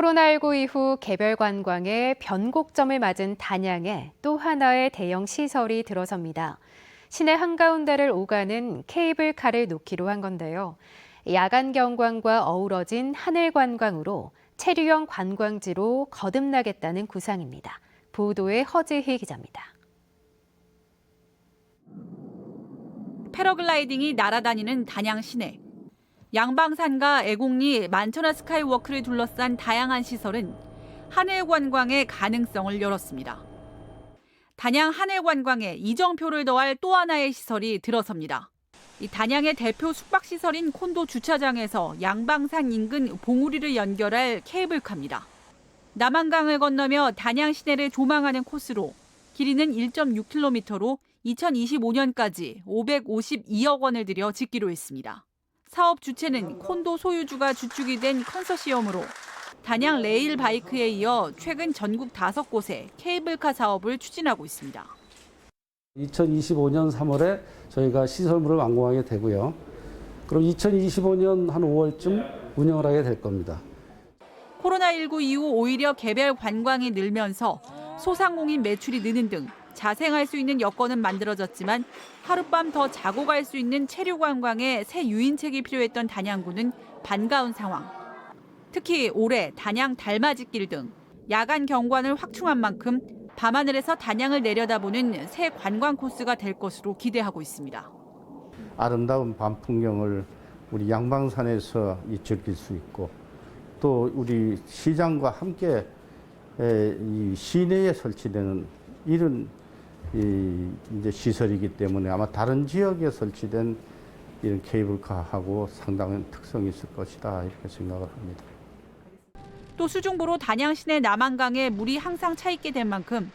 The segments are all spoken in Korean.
코로나19 이후 개별 관광의 변곡점을 맞은 단양에 또 하나의 대형 시설이 들어섭니다. 시내 한가운데를 오가는 케이블카를 놓기로 한 건데요. 야간 경관과 어우러진 하늘 관광으로 체류형 관광지로 거듭나겠다는 구상입니다. 보도에 허지희 기자입니다. 패러글라이딩이 날아다니는 단양 시내. 양방산과 애곡리 만천하 스카이워크를 둘러싼 다양한 시설은 하늘 관광의 가능성을 열었습니다. 단양 하늘 관광에 이정표를 더할 또 하나의 시설이 들어섭니다. 이 단양의 대표 숙박 시설인 콘도 주차장에서 양방산 인근 봉우리를 연결할 케이블카입니다. 남한강을 건너며 단양 시내를 조망하는 코스로 길이는 1.6km로 2025년까지 552억 원을 들여 짓기로 했습니다. 사업 주체는 콘도 소유주가 주축이 된 컨소시엄으로 단양 레일 바이크에 이어 최근 전국 다섯 곳에 케이블카 사업을 추진하고 있습니다. 2025년 3월에 저희가 시설물을 완공하게 되고요. 그럼 2025년 한 5월쯤 운영을 하게 될 겁니다. 코로나19 이후 오히려 개별 관광이 늘면서 소상공인 매출이 느는 등 자생할 수 있는 여건은 만들어졌지만 하룻밤 더 자고 갈 수 있는 체류 관광에 새 유인책이 필요했던 단양구는 반가운 상황. 특히 올해 단양 달맞이길 등 야간 경관을 확충한 만큼 밤하늘에서 단양을 내려다보는 새 관광 코스가 될 것으로 기대하고 있습니다. 아름다운 밤 풍경을 우리 양방산에서 이 즐길 수 있고 또 우리 시장과 함께 시내에 설치되는 이런 이 이제 시설이기 때문에 아마 다른 지역에 설치된 이런 케이블카하고 상당한 특성이 있을 것이다 이렇게 생각을 합니다. 또 수중보로 단양 시내 남한강에 물이 항상 차 있게 된 만큼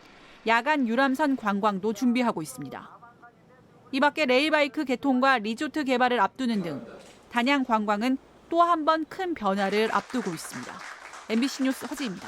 야간 유람선 관광도 준비하고 있습니다. 이 밖에 레일바이크 개통과 리조트 개발을 앞두는 등 단양 관광은 또 한 번 큰 변화를 앞두고 있습니다. MBC 뉴스 허지입니다.